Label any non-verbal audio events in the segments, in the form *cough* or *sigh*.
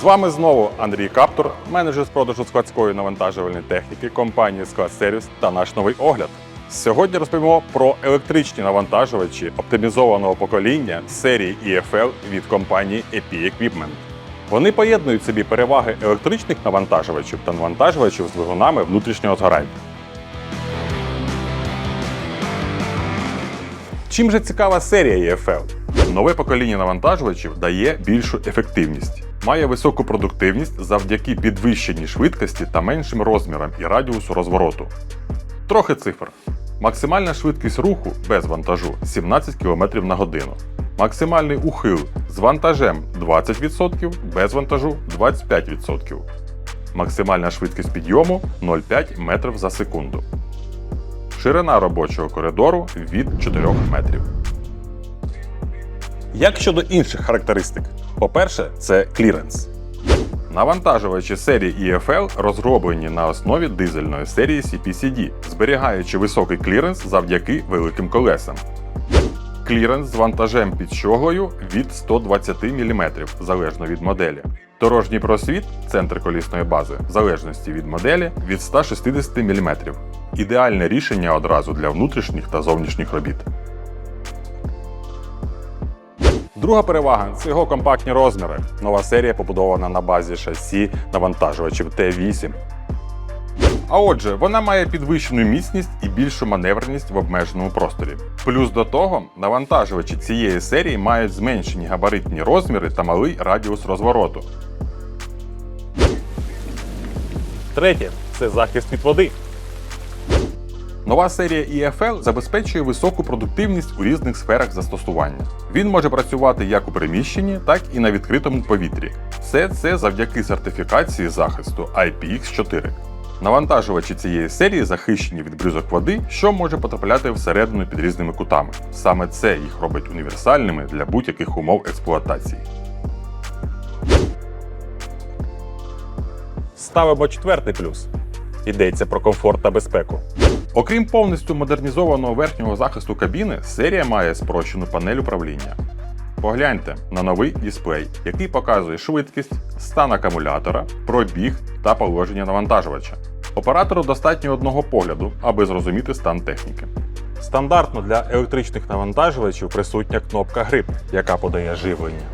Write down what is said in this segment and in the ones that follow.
З вами знову Андрій Каптур, менеджер з продажу складської навантажувальної техніки компанії Склад Сервіс та наш новий огляд. Сьогодні розповімо про електричні навантажувачі оптимізованого покоління серії EFL від компанії EP Equipment. Вони поєднують собі переваги електричних навантажувачів та навантажувачів з двигунами внутрішнього згорання. Чим же цікава серія EFL? Нове покоління навантажувачів дає більшу ефективність, має високу продуктивність завдяки підвищеній швидкості та меншим розмірам і радіусу розвороту. Трохи цифр. Максимальна швидкість руху без вантажу 17 км на годину. Максимальний ухил з вантажем 20%, без вантажу 25%. Максимальна швидкість підйому 0,5 метрів за секунду. Ширина робочого коридору від 4 метрів. Як щодо інших характеристик? По-перше, це кліренс. Навантажувачі серії EFL розроблені на основі дизельної серії CPCD, зберігаючи високий кліренс завдяки великим колесам. Кліренс з вантажем під щоглою від 120 мм залежно від моделі. Дорожній просвіт центр колісної бази, в залежності від моделі, від 160 мм. Ідеальне рішення одразу для внутрішніх та зовнішніх робіт. Друга перевага це його компактні розміри. Нова серія побудована на базі шасі навантажувачів Т8. А отже, вона має підвищену міцність і більшу маневреність в обмеженому просторі. Плюс до того, навантажувачі цієї серії мають зменшені габаритні розміри та малий радіус розвороту. Третє це захист від води. Нова серія EFL забезпечує високу продуктивність у різних сферах застосування. Він може працювати як у приміщенні, так і на відкритому повітрі. Все це завдяки сертифікації захисту IPX4. Навантажувачі цієї серії захищені від бризок води, що може потрапляти всередину під різними кутами. Саме це їх робить універсальними для будь-яких умов експлуатації. Ставимо четвертий плюс. Йдеться про комфорт та безпеку. Окрім повністю модернізованого верхнього захисту кабіни, серія має спрощену панель управління. Погляньте на новий дисплей, який показує швидкість, стан акумулятора, пробіг та положення навантажувача. Оператору достатньо одного погляду, аби зрозуміти стан техніки. Стандартно для електричних навантажувачів присутня кнопка Grip, яка подає живлення.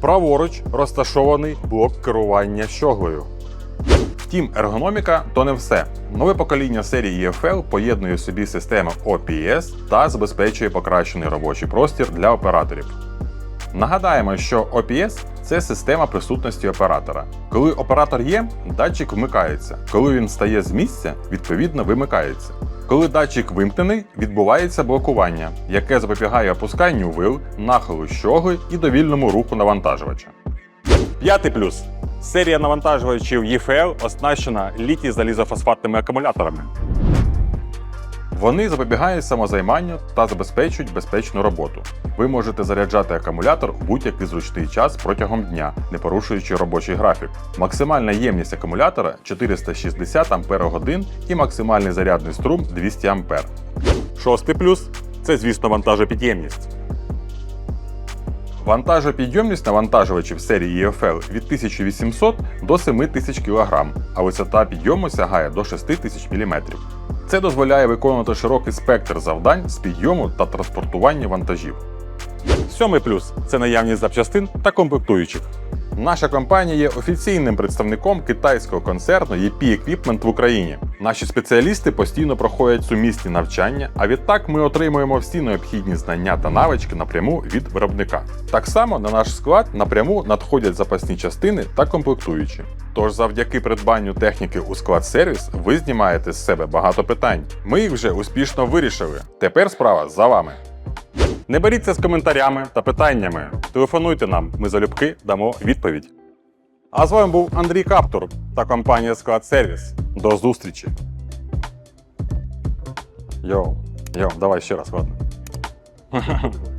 Праворуч розташований блок керування щоглою. Втім, ергономіка то не все. Нове покоління серії EFL поєднує собі систему OPS та забезпечує покращений робочий простір для операторів. Нагадаємо, що OPS це система присутності оператора. Коли оператор є, датчик вмикається. Коли він стає з місця, відповідно вимикається. Коли датчик вимкнений, відбувається блокування, яке запобігає опусканню вил, нахилу щогли і довільному руху навантажувача. П'ятий плюс. Серія навантажувачів EFL оснащена літій залізофосфатними акумуляторами. Вони запобігають самозайманню та забезпечують безпечну роботу. Ви можете заряджати акумулятор у будь-який зручний час протягом дня, не порушуючи робочий графік. Максимальна ємність акумулятора 460 Ах і максимальний зарядний струм 200 А. Шостий плюс це, звісно, вантажопідємність. Вантажопідйомність навантажувачів серії EFL від 1800 до 7000 кг, а висота підйому сягає до 6000 мм. Це дозволяє виконувати широкий спектр завдань з підйому та транспортування вантажів. Сьомий плюс це наявність запчастин та комплектуючих. Наша компанія є офіційним представником китайського концерну EP Equipment в Україні. Наші спеціалісти постійно проходять сумісні навчання, а відтак ми отримуємо всі необхідні знання та навички напряму від виробника. Так само на наш склад напряму надходять запасні частини та комплектуючі. Тож завдяки придбанню техніки у склад сервіс ви знімаєте з себе багато питань. Ми їх вже успішно вирішили. Тепер справа за вами. Не беріться з коментарями та питаннями. Телефонуйте нам, ми залюбки дамо відповідь. А з вами був Андрій Каптур та компанія Склад Сервіс. До зустрічі. Йоу, йоу, давай ще раз, ладно. *laughs*